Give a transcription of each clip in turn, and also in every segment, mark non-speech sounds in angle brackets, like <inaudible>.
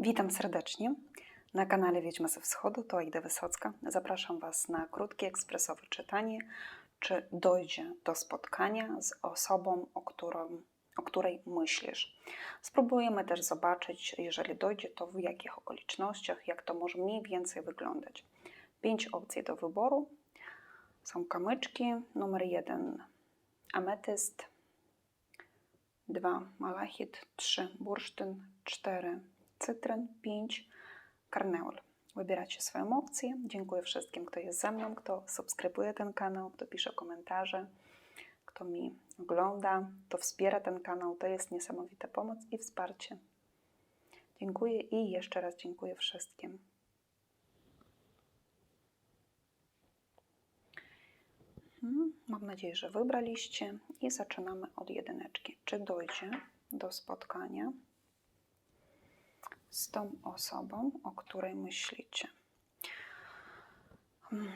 Witam serdecznie. Na kanale Wiedźma ze Wschodu to Aida Wysocka. Zapraszam Was na krótkie, ekspresowe czytanie, czy dojdzie do spotkania z osobą, o, którą, o której myślisz. Spróbujemy też zobaczyć, jeżeli dojdzie, to w jakich okolicznościach, jak to może mniej więcej wyglądać. Pięć opcji do wyboru. Są kamyczki. Numer jeden ametyst, dwa malachit, trzy bursztyn, cztery cytryn, 5 karneol. Wybieracie swoją opcję. Dziękuję wszystkim, kto jest ze mną, kto subskrybuje ten kanał, kto pisze komentarze, kto mi ogląda, kto wspiera ten kanał. To jest niesamowita pomoc i wsparcie. Dziękuję i jeszcze raz dziękuję wszystkim. Hmm, Mam nadzieję, że wybraliście i zaczynamy od jedyneczki. Czy dojdzie do spotkania? Z tą osobą, o której myślicie. Hmm,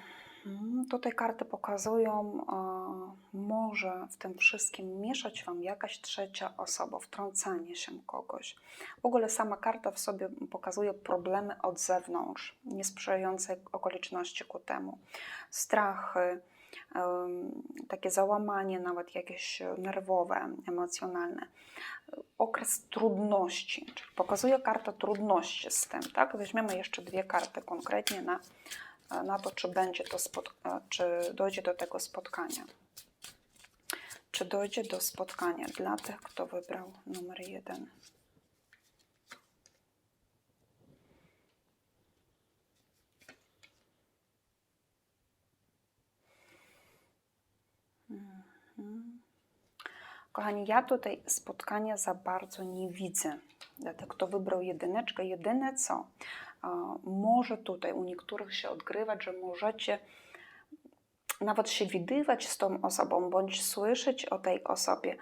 tutaj karty pokazują, może w tym wszystkim mieszać Wam jakaś trzecia osoba, wtrącanie się kogoś. W ogóle sama karta w sobie pokazuje problemy od zewnątrz, niesprzyjające okoliczności ku temu. Strachy, takie załamanie, nawet jakieś nerwowe, emocjonalne. Okres trudności, czyli pokazuje karta trudności z tym, tak? Weźmiemy jeszcze dwie karty konkretnie na, na to, czy będzie to czy dojdzie do tego spotkania. Czy dojdzie do spotkania dla tych, kto wybrał numer jeden. Kochani, ja tutaj spotkania za bardzo nie widzę. Dlatego kto wybrał jedyneczkę, jedyne co może tutaj u niektórych się odgrywać, że możecie nawet się widywać z tą osobą, bądź słyszeć o tej osobie,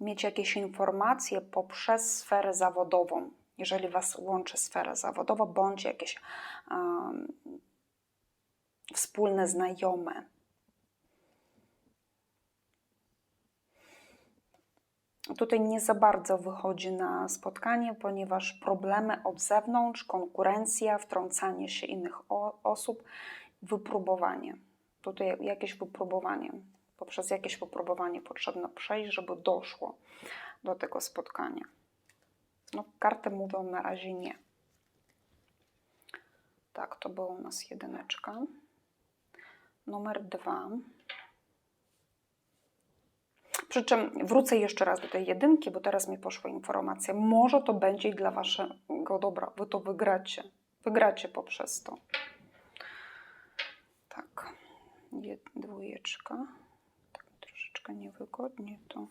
mieć jakieś informacje poprzez sferę zawodową, jeżeli Was łączy sfera zawodowa, bądź jakieś um, wspólne znajome Tutaj nie za bardzo wychodzi na spotkanie, ponieważ problemy od zewnątrz, konkurencja, wtrącanie się innych osób, wypróbowanie. Tutaj jakieś wypróbowanie, poprzez jakieś wypróbowanie potrzebno przejść, żeby doszło do tego spotkania. No, karty mówią na razie nie. Tak, to była u nas jedyneczka. Numer dwa. Przy czym wrócę jeszcze raz do tej jedynki, bo teraz mi poszła informacja. Może to będzie dla waszego dobra. Wy to wygracie. Wygracie poprzez to. Tak. Dwójeczka. Tak troszeczkę niewygodnie to.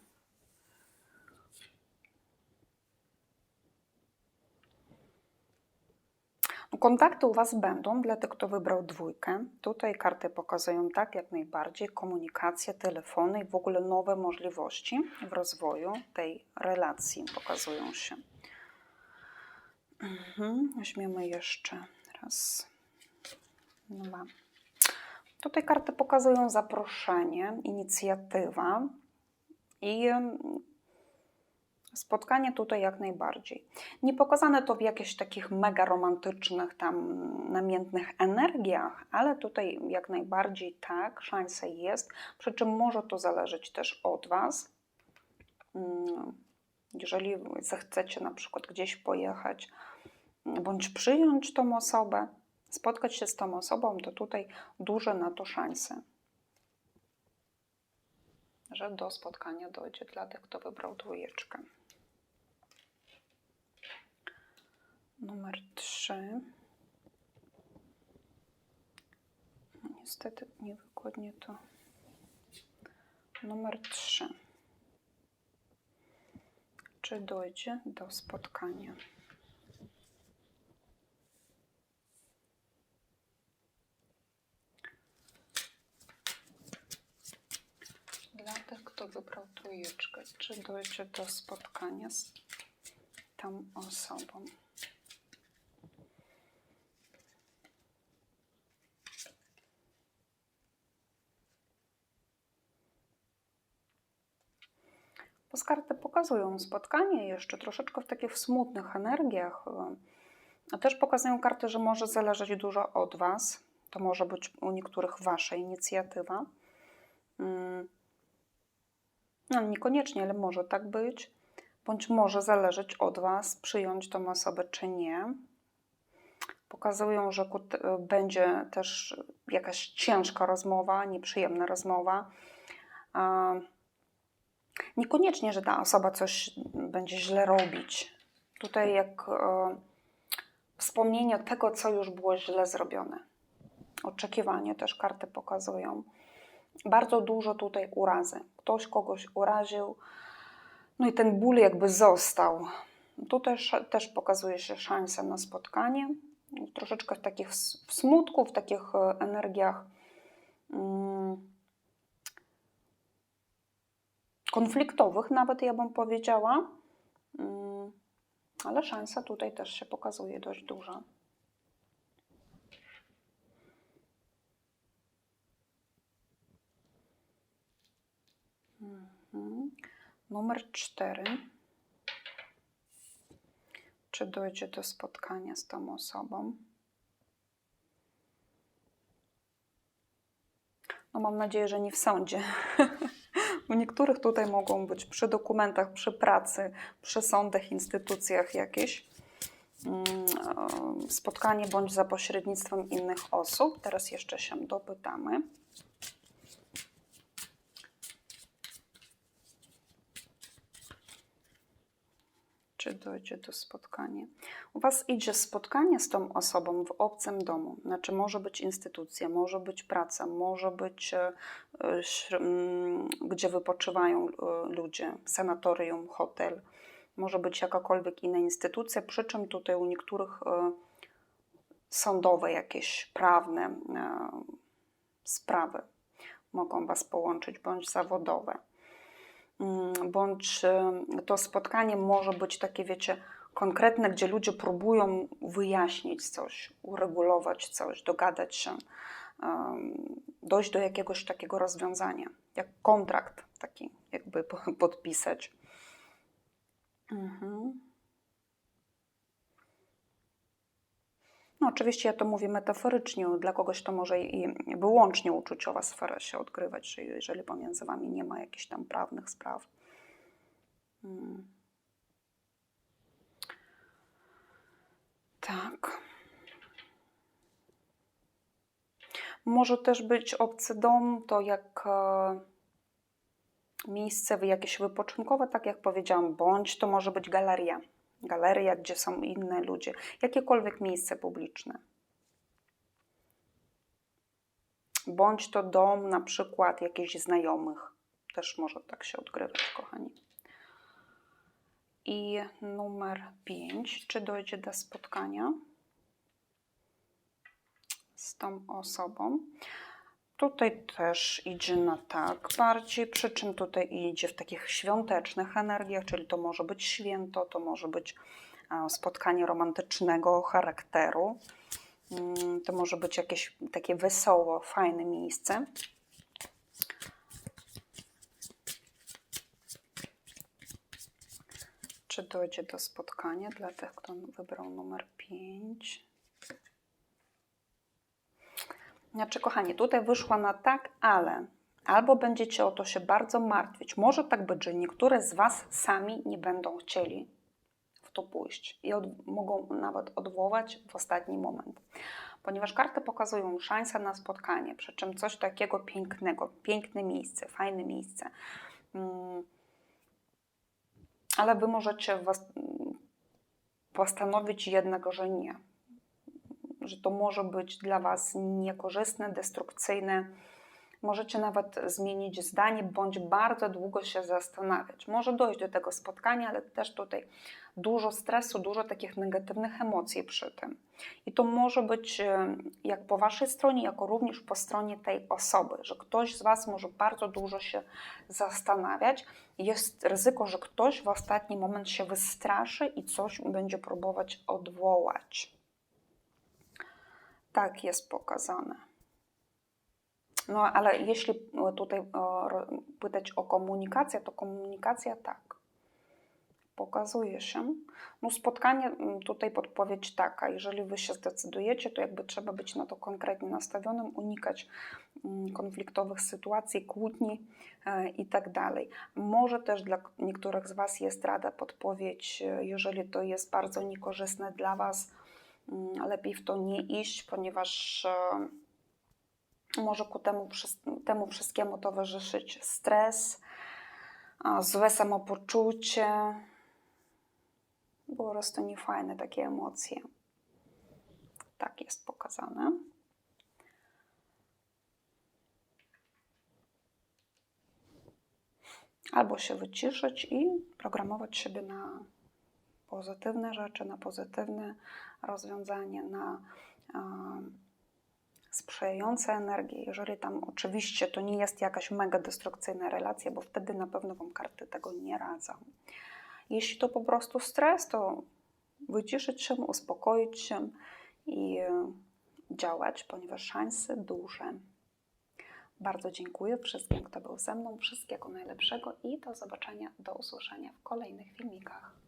Kontakty u Was będą dla tych, kto wybrał dwójkę. Tutaj karty pokazują tak jak najbardziej komunikację, telefony i w ogóle nowe możliwości w rozwoju tej relacji pokazują się. Mhm. Weźmiemy jeszcze raz, dwa. Tutaj karty pokazują zaproszenie, inicjatywa i Spotkanie tutaj jak najbardziej. Nie pokazane to w jakichś takich mega romantycznych, tam namiętnych energiach, ale tutaj jak najbardziej tak, szansa jest. Przy czym może to zależeć też od Was. Mm, jeżeli zechcecie na przykład gdzieś pojechać, bądź przyjąć tą osobę, spotkać się z tą osobą, to tutaj duże na to szanse, że do spotkania dojdzie dla tych, kto wybrał dwójeczkę. Numer 3. No, niestety niewykładnie to. Numer 3. Czy dojdzie do spotkania? Dla tych, kto wybrał trójeczkę, czy dojdzie do spotkania z tą osobą? Karty pokazują spotkanie jeszcze troszeczkę w takich smutnych energiach. A też pokazują karty, że może zależeć dużo od Was. To może być u niektórych Wasza inicjatywa. Mm. No, niekoniecznie, ale może tak być. Bądź może zależeć od Was, przyjąć tą osobę czy nie. Pokazują, że będzie też jakaś ciężka rozmowa, nieprzyjemna rozmowa. Niekoniecznie, że ta osoba coś będzie źle robić. Tutaj jak e, wspomnienie tego, co już było źle zrobione. Oczekiwanie też karty pokazują. Bardzo dużo tutaj urazy. Ktoś kogoś uraził, no i ten ból jakby został. Tutaj też pokazuje się szansa na spotkanie. Troszeczkę w takich smutku, w takich e, energiach mm, konfliktowych, nawet ja bym powiedziała. Mm, ale szansa tutaj też się pokazuje dość duża. Mhm. Numer cztery. Czy dojdzie do spotkania z tą osobą? No mam nadzieję, że nie w sądzie. <laughs> U niektórych tutaj mogą być przy dokumentach, przy pracy, przy sądach, instytucjach jakieś mm, e, spotkanie bądź za pośrednictwem innych osób. Teraz jeszcze się dopytamy. czy dojdzie do spotkania. U Was idzie spotkanie z tą osobą w obcym domu. Znaczy, może być instytucja, może być praca, może być e, gdzie wypoczywają e, ludzie, sanatorium, hotel, może być jakakolwiek inna instytucja, przy czym tutaj u niektórych e, sądowe, jakieś prawne sprawy mogą Was połączyć, bądź zawodowe. Mm, bądź to spotkanie może być takie, wiecie, konkretne, gdzie ludzie próbują wyjaśnić coś, uregulować coś, dogadać się, dojść do jakiegoś takiego rozwiązania, jak kontrakt taki, jakby <laughs> podpisać. Mhm. No, oczywiście ja to mówię metaforycznie, dla kogoś to może i wyłącznie uczuciowa sfera się odgrywać, jeżeli pomiędzy Wami nie ma jakichś tam prawnych spraw. Hmm. Tak. Może też być obcy dom, to jak e, miejsce jakieś wypoczynkowe, tak jak powiedziałam, bądź to może być galeria galeria, gdzie są inne ludzie, jakiekolwiek miejsce publiczne. Bądź to dom na przykład jakichś znajomych. Też może tak się odgrywać, kochani. I numer 5. Czy dojdzie do spotkania z tą osobą? Tutaj też idzie na tak bardziej, przy czym tutaj idzie w takich świątecznych energiach, czyli to może być święto, to może być spotkanie romantycznego charakteru, mm, to może być jakieś takie wesoło, fajne miejsce. Czy dojdzie do spotkania dla tych, kto wybrał numer 5? Znaczy, kochani, tutaj wyszła na tak, ale albo będziecie o to się bardzo martwić. Może tak być, że niektóre z Was sami nie będą chcieli w to pójść i od, mogą nawet odwołać w ostatni moment. Ponieważ karty pokazują szansę na spotkanie, przy czym coś takiego pięknego, piękne miejsce, fajne miejsce. Hmm. Ale Wy możecie was, postanowić jednak, że nie że to może być dla Was niekorzystne, destrukcyjne. Możecie nawet zmienić zdanie, bądź bardzo długo się zastanawiać. Może dojść do tego spotkania, ale też tutaj dużo stresu, dużo takich negatywnych emocji przy tym. I to może być e, jak po Waszej stronie, jak również po stronie tej osoby, że ktoś z Was może bardzo dużo się zastanawiać. Jest ryzyko, że ktoś w ostatni moment się wystraszy i coś będzie próbować odwołać. Tak jest pokazane. No ale jeśli tutaj pytać o komunikację, to komunikacja tak. pokazuje się. No spotkanie, tutaj podpowiedź taka, jeżeli Wy się zdecydujecie, to jakby trzeba być na to konkretnie nastawionym, unikać konfliktowych sytuacji, kłótni e, i tak dalej. Może też dla niektórych z Was jest rada, podpowiedź, e, jeżeli to jest bardzo niekorzystne dla Was, lepiej w to nie iść, ponieważ e, może ku temu, temu wszystkiemu towarzyszyć stres, złe samopoczucie, po prostu niefajne takie emocje. Tak jest pokazane. Albo się wyciszyć i programować siebie na pozytywne rzeczy, na pozytywne rozwiązanie, na e, sprzyjające energie. Jeżeli tam oczywiście to nie jest jakaś mega destrukcyjna relacja, bo wtedy na pewno Wam karty tego nie radzą. Jeśli to po prostu stres, to wyciszyć się, uspokoić się i e, działać, ponieważ szanse duże. Bardzo dziękuję wszystkim, kto był ze mną. Wszystkiego najlepszego i do zobaczenia, do usłyszenia w kolejnych filmikach.